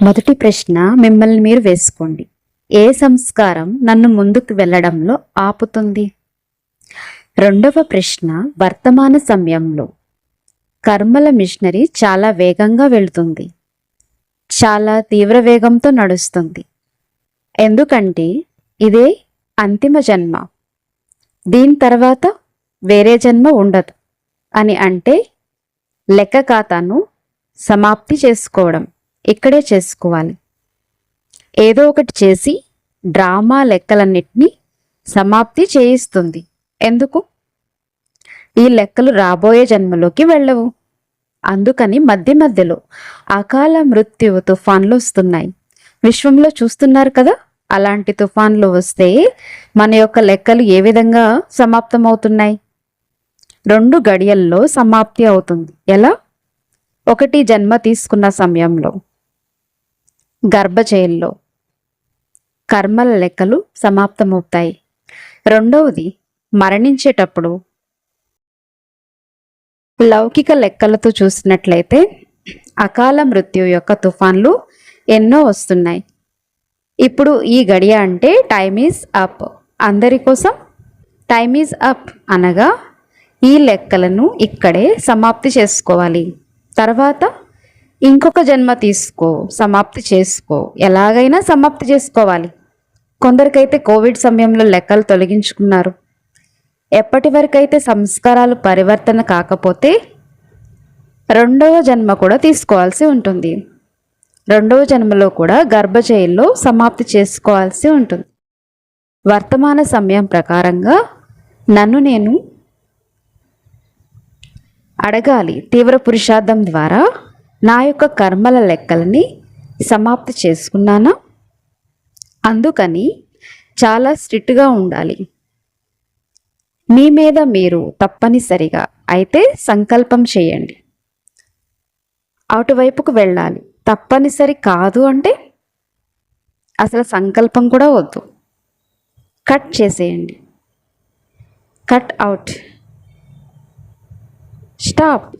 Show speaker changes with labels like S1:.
S1: మొదటి ప్రశ్న మిమ్మల్ని మీరు వేసుకోండి. ఏ సంస్కారం నన్ను ముందుకు వెళ్ళడంలో ఆపుతుంది? రెండవ ప్రశ్న వర్తమాన సమయంలో. కర్మల మిషనరీ చాలా వేగంగా వెళుతుంది. చాలా తీవ్ర వేగంతో నడుస్తుంది. ఎందుకంటే ఇదే అంతిమ జన్మ. దీని తర్వాత వేరే జన్మ ఉండదు. అని అంటే లెక్క ఖాతాను సమాప్తి చేసుకోవడం. ఇక్కడే చేసుకోవాలి. ఏదో ఒకటి చేసి డ్రామా లెక్కలన్నిటినీ సమాప్తి చేయిస్తుంది. ఎందుకు? ఈ లెక్కలు రాబోయే జన్మలోకి వెళ్ళవు. అందుకని మధ్య మధ్యలో అకాల మృత్యువు తుఫాన్లు వస్తున్నాయి. విశ్వంలో చూస్తున్నారు కదా? అలాంటి తుఫాన్లు వస్తే మన యొక్క లెక్కలు ఏ విధంగా సమాప్తమవుతున్నాయి? రెండు గడియల్లో సమాప్తి అవుతుంది. ఎలా? ఒకటి జన్మ తీసుకున్న సమయంలో. గర్భచయంలో కర్మల లెక్కలు సమాప్తమవుతాయి. రెండవది మరణించేటప్పుడు. లౌకిక లెక్కలతో చూసినట్లయితే అకాల మృత్యు యొక్క తుఫాన్లు ఎన్నో వస్తున్నాయి. ఇప్పుడు ఈ గడియ అంటే టైమ్ ఈజ్ అప్. అందరి కోసం టైమ్ ఈజ్ అప్ అనగా ఈ లెక్కలను ఇక్కడే సమాప్తి చేసుకోవాలి. తర్వాత ఇంకొక జన్మ తీసుకో సమాప్తి చేసుకో. ఎలాగైనా సమాప్తి చేసుకోవాలి. కొందరికైతే కోవిడ్ సమయంలో లెక్కలు తొలగించుకున్నారు. ఎప్పటి వరకైతే సంస్కారాలు పరివర్తన కాకపోతే రెండవ జన్మ కూడా తీసుకోవాల్సి ఉంటుంది. రెండవ జన్మలో కూడా గర్భచయంలో సమాప్తి చేసుకోవాల్సి ఉంటుంది. వర్తమాన సమయం ప్రకారంగా నన్ను నేను అడగాలి. తీవ్ర పురుషార్థం ద్వారా నా యొక్క కర్మల లెక్కలని సమాప్తి చేసుకున్నానా? అందుకని చాలా స్ట్రిక్ట్గా ఉండాలి. మీ మీద మీరు తప్పనిసరిగా అయితే సంకల్పం చేయండి. అటువైపుకు వెళ్ళాలి. తప్పనిసరి కాదు అంటే అసలు సంకల్పం కూడా వద్దు. కట్ చేసేయండి. Cut out. స్టాప్.